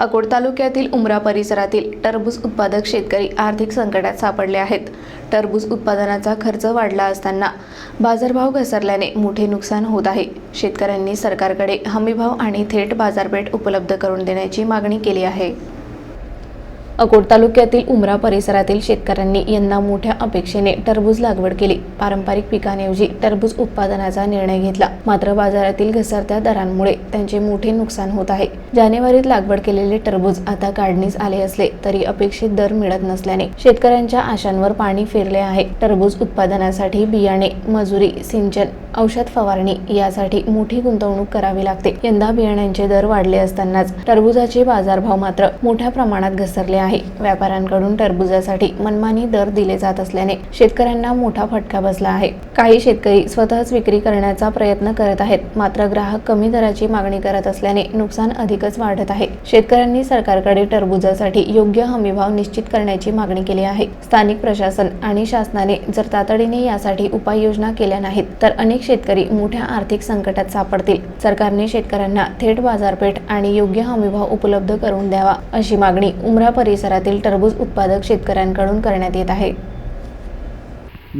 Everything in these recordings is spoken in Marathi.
अकोट तालुक्यातील उमरा परिसरातील टरबूज उत्पादक शेतकरी आर्थिक संकटात सापडले आहेत. टरबूज उत्पादनाचा खर्च वाढला असताना बाजारभाव घसरल्याने मोठे नुकसान होत आहे. शेतकऱ्यांनी सरकारकडे हमीभाव आणि थेट बाजारपेठ उपलब्ध करून देण्याची मागणी केली आहे. अकोट तालुक्यातील उमरा परिसरातील शेतकऱ्यांनी यंदा मोठ्या अपेक्षेने टरबूज लागवड केली. पारंपरिक पिकांऐवजी टरबूज उत्पादनाचा निर्णय घेतला. मात्र बाजारातील घसरत्या दरांमुळे त्यांचे मोठे नुकसान होत आहे. जानेवारीत लागवड केलेले टरबूज आता काढणीस आले असले तरी अपेक्षित दर मिळत नसल्याने शेतकऱ्यांच्या आशांवर पाणी फिरले आहे. टरबूज उत्पादनासाठी बियाणे मजुरी सिंचन औषध फवारणी यासाठी मोठी गुंतवणूक करावी लागते. यंदा बियाण्यांचे दर वाढले असतानाच टरबूजाचे बाजारभाव मात्र मोठ्या प्रमाणात घसरले आहे. व्यापाऱ्यांकडून टरबूजासाठी मनमानी दर दिले जात असल्याने शेतकऱ्यांना मोठा फटका बसला आहे. काही शेतकरी स्वतःच विक्री करण्याचा प्रयत्न करत आहेत. मात्र ग्राहक कमी दराची मागणी करत असल्याने नुकसान अधिकच वाढत आहे. शेतकऱ्यांनी सरकारकडे टरबूजासाठी योग्य हमीभाव निश्चित करण्याची मागणी केली आहे. स्थानिक प्रशासन आणि शासनाने जर तातडीने यासाठी उपाययोजना केल्या नाहीत तर अनेक शेतकरी मोठ्या आर्थिक संकटात सापडतील. सरकारने शेतकऱ्यांना थेट बाजारपेठ आणि योग्य हमीभाव उपलब्ध करून द्यावा अशी मागणी उमरा परिसरातील टरबूज उत्पादक शेतकऱ्यांकडून करण्यात येत आहे.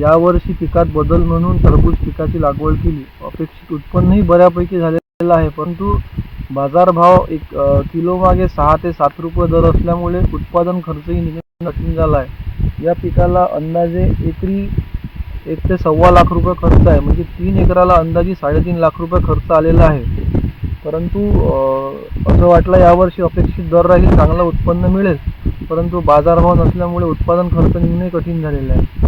यावर्षी पिकात बदल म्हणून टरबूज पिकाची लागवड केली. अपेक्षित उत्पन्नही बऱ्यापैकी झालेलं आहे परंतु बाजारभाव एक किलो मागे सहा ते सात रुपये दर असल्यामुळे उत्पादन खर्चही निघणं कठीण झाला आहे. या पिकाला अंदाजे एकरी एक ते सव्वा लाख रुपये खर्च आहे म्हणजे तीन एकराला अंदाजे साडेतीन लाख रुपये खर्च आलेला आहे. परंतु असं वाटलं यावर्षी अपेक्षित दर राहील चांगलं उत्पन्न मिळेल. परंतु बाजारभाव नसल्यामुळे उत्पादन खर्च निघणे कठीण झालेलं आहे.